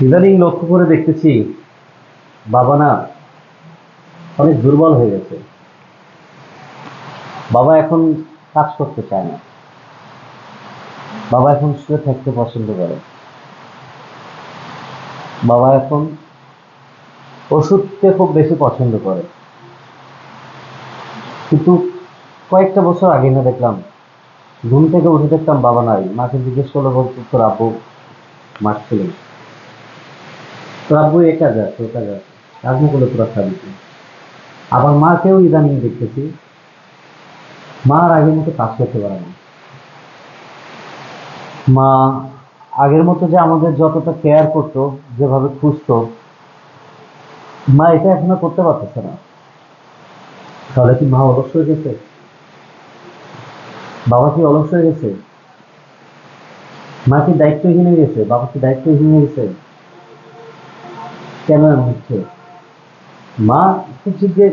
ইদানিং লক্ষ্য করে দেখতেছি বাবা না অনেক দুর্বল হয়ে গেছে। বাবা এখন কাজ করতে চায় না। বাবা এখন শুয়ে থাকতে পছন্দ করে। বাবা এখন ওষুধকে খুব বেশি পছন্দ করে। কিন্তু কয়েকটা বছর আগে না দেখলাম, ঘুম থেকে উঠে দেখতাম বাবা নাই। মাকে জিজ্ঞেস করলে বলতো তোর আব্বু মাঠ তোর আব্বু এ কাজ আছে ও কাজ আছে আবার মাকেও ইদানিং দেখতেছি। মা আর আগের মতো কাজ করতে পারে না। মা আগের মতো যে আমাদের যতটা কেয়ার করতো, যেভাবে খুঁজতো, মা এটা এখন করতে পারতেছে না। তাহলে কি মা অলস হয়ে গেছে? বাবা কি অলস হয়ে গেছে? মা কি দায়িত্বহীন হয়ে গেছে? বাবা কি দায়িত্বহীন হয়ে গেছে? কেন হচ্ছে? মা খুঁজছি যে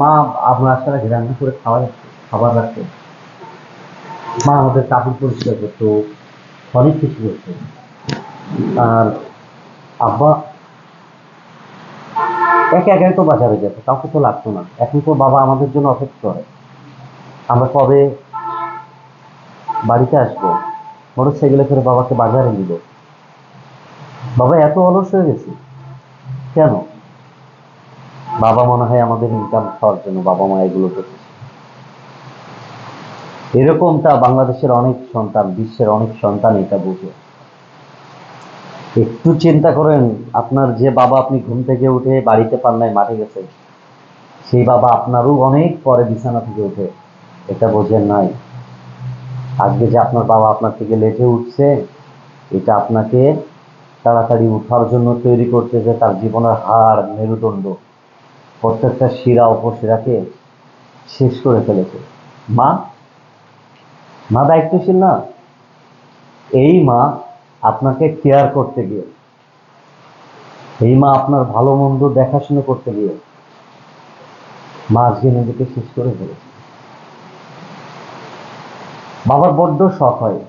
মা আপনার সারা রান্না করে খাওয়া খাবার রাখতো। মা আমাদের কাপড় পরিষ্কার করতো, অনেক কিছু করতো। আর আব্বা একে একাই তো বাজারে যেত, কাউকে তো লাগতো না। এখন তো বাবা আমাদের জন্য অপেক্ষা করে। আমরা কবে বাড়িতে আসব? মোটর সাইকেলে করে বাবাকে বাজারে নিব। বাবা এত অলস হয়ে গেছে। কেন? বাবা মনে হয় আমাদের ইনকাম খাওয়ার জন্য, বাবা মা এগুলো এরকমটা বাংলাদেশের অনেক সন্তান, বিশ্বের অনেক সন্তান এটা বুঝে। একটু চিন্তা করেন, আপনার যে বাবা আপনি ঘুম থেকে উঠে বাড়িতে পান নাই, মাঠে গেছে সেই বাবা আপনারও অনেক পরে বিছানা থেকে উঠে, এটা বোঝেন নাই। আজকে যে আপনার বাবা আপনার থেকে লেটে উঠছে, এটা আপনাকে তাড়াতাড়ি উঠার জন্য তৈরি করছে যে তার জীবনের হাড় মেরুদণ্ড। প্রত্যেকটা শিরা উপশিরাকে শেষ করে ফেলেছে। মা মা দায়িত্বশীল না? এই মা আপনাকে কেয়ার করতে গিয়ে, এই মা আপনার ভালো মন্দ দেখাশোনা করতে গিয়ে, মা আজকে নিজেকে শেষ করে ফেলেছে। বাবার বড্ড শখ হয়।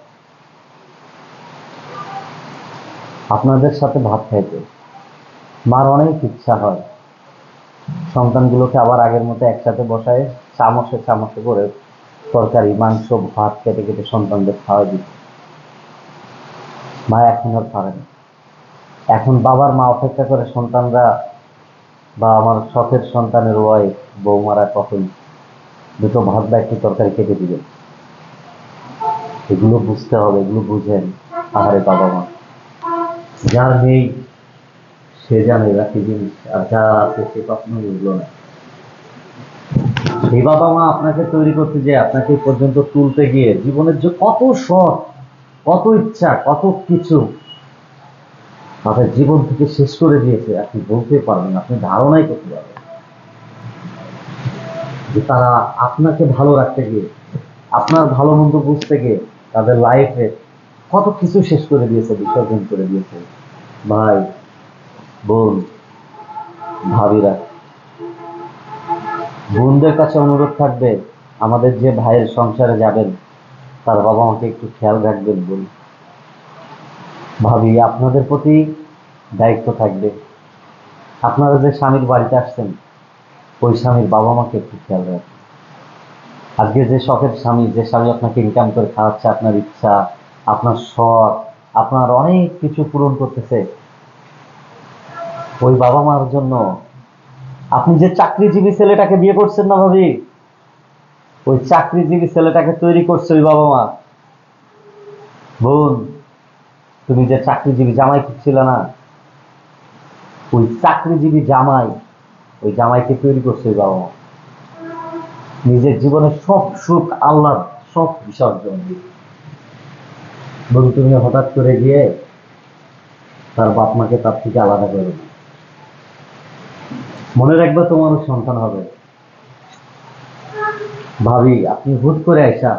আপনাদের সাথে ভাত খাইতে। মার অনেক ইচ্ছা হয়। সন্তানগুলোকে আবার আগের মতো একসাথে বসায় চামচে চামচে করে তরকারি, মাংস, ভাত কেটে কেটে সন্তানদের খাওয়া দিত। মা এখন আর পারে না। এখন বাবার মা অপেক্ষা করে সন্তানরা বা আমার শখের সন্তানের ওয়াইফ, বৌমারা কখন দুটো ভাত বা একটু তরকারি কেটে দিবে? এগুলো বুঝতে হবে, এগুলো বুঝেন আহারে বাবা মা। যার নেই, সে জানে কি জিনিস, আর যার আছে সে কখনো বুঝলো না। সেই বাবা মা আপনাকে তৈরি করতে যে আপনাকে পর্যন্ত তুলতে গিয়ে জীবনের যে কত শখ, কত ইচ্ছা, কত কিছু, তাদের জীবন থেকে শেষ করে দিয়েছে, আপনি বলতে পারবেন আপনি ধারণাই করতে পারবেন যে তারা আপনাকে ভালো রাখতে গিয়ে, আপনার ভালো মন্দ বুঝতে গিয়ে, তাদের লাইফে কত কিছু শেষ করে দিয়েছে, বিসর্জন করে দিয়েছে। ভাই, বোন, ভাবিরা, বোনদের কাছে অনুরোধ থাকবে, আমাদের যে ভাইয়ের সংসারে যাবেন, তার বাবা মাকে একটু খেয়াল রাখবেন বোন। ভাবি, আপনাদের প্রতি দায়িত্ব থাকবে। আপনারা যে স্বামীর বাড়িতে আসছেন, ওই স্বামীর বাবা মাকে একটু খেয়াল রাখবেন। আজকে যে শখের স্বামী, যে স্বামী আপনাকে ইনকাম করে খাওয়াচ্ছে, আপনার ইচ্ছা আপনার শখ, আপনার অনেক কিছু পূরণ করতেছে। ওই বাবা মার জন্য। আপনি যে চাকরিজীবী ছেলেটাকে বিয়ে করছেন না ভাবি? ওই চাকরিজীবী ছেলেটাকে তৈরি করছে ওই বাবা মা। বোন, তুমি যে চাকরিজীবী জামাই ছিল না, ওই চাকরিজীবী জামাই ওই জামাইকে তৈরি করছে ওই বাবা মা। নিজের জীবনের সব সুখ আল্লাহ সব বিসর্জন দিয়ে। বলু তুমি হঠাৎ করে গিয়ে তার বাপ মাকে তার থেকে আলাদা করে দাও। মনে রাখবে তোমারও সন্তান হবে। ভাবি, আপনি হুট করে আইসা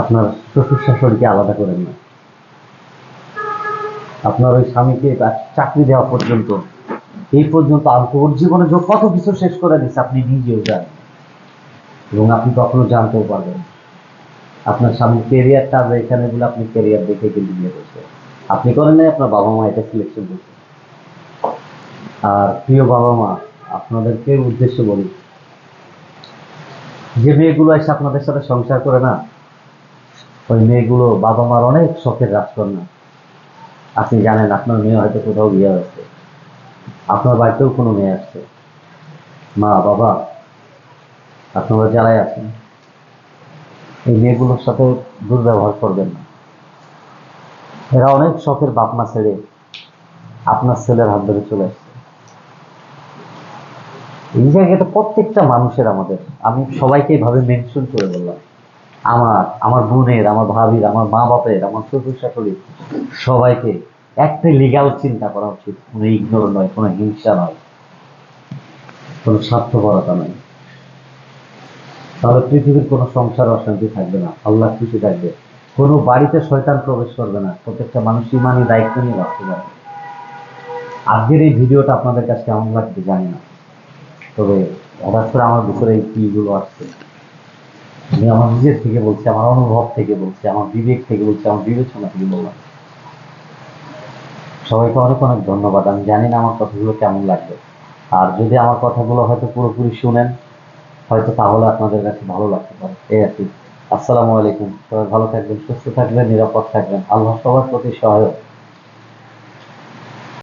আপনার শ্বশুর শাশুড়িকে আলাদা করেন না আপনার ওই স্বামীকে তার চাকরি দেওয়া পর্যন্ত, এই পর্যন্ত আর ওর জীবনে কত কিছু শেষ করে দিচ্ছে আপনি নিজেও জানেন। এবং আপনি কখনো জানতেও পারবেন আপনার সামনে কেরিয়ারটা আছে এখানে বলে আপনি কেরিয়ার দেখে কিন্তু বিয়ে করছে আপনি করেন নাই, আপনার বাবা মা এটা সিলেকশন করছে আর প্রিয় বাবা মা আপনাদেরকে উদ্দেশ্য বলি, যে মেয়েগুলো এসে আপনাদের সাথে সংসার করে না, ওই মেয়েগুলো বাবা মার অনেক শখের রাজকন্যা। আপনি জানেন, আপনার মেয়ে হয়তো কোথাও বিয়ে হয়েছে। আপনার বাড়িতেও কোনো মেয়ে আসছে। মা, বাবা আপনারা যারাই আছেন, এই মেয়েগুলোর সাথে দুর্ব্যবহার করবেন না। এরা অনেক শখের বাপ মা ছেড়ে আপনার ছেলের হাত ধরে চলে আসছে। এই জায়গাটা প্রত্যেকটা মানুষের আমাদের, আমি সবাইকে এইভাবে মেনশন করে বললাম। আমার আমার বোনের, আমার ভাবির, আমার মা বাপের আমার শ্বশুর শাশুড়ির সবাইকে একটা লিগাল চিন্তা করা উচিত, কোনো ইগনোর নয়, কোনো হিংসা নয়, কোনো স্বার্থপরতা নয়। তাহলে পৃথিবীর কোনো সংসার অশান্তি থাকবে না। আল্লাহ খুশি থাকবে। কোনো বাড়িতে শয়তান প্রবেশ করবে না। প্রত্যেকটা মানুষ ইমানি দায়িত্ব নিয়ে বাঁচতে পারবে আজকের এই ভিডিওটা আপনাদের কাছে কেমন লাগবে জানি না। তবে হঠাৎ করে আমার ভিতরে এই ফিলগুলো আসছে। আমি আমার নিজের থেকে বলছি, আমার অনুভব থেকে বলছি, আমার বিবেক থেকে বলছি, আমার বিবেচনা থেকে বললাম। সবাইকে অনেক অনেক ধন্যবাদ। আমি জানি না আমার কথাগুলো কেমন লাগবে। আর যদি আমার কথাগুলো হয়তো পুরোপুরি শুনেন হয়তো তাহলে আপনাদের কাছে ভালো লাগতে পারে। এই আর কি। আসসালামু আলাইকুম। সবাই ভালো থাকবেন, সুস্থ থাকবেন, নিরাপদ থাকবেন। আল্লাহ সবার প্রতি সহায়ক।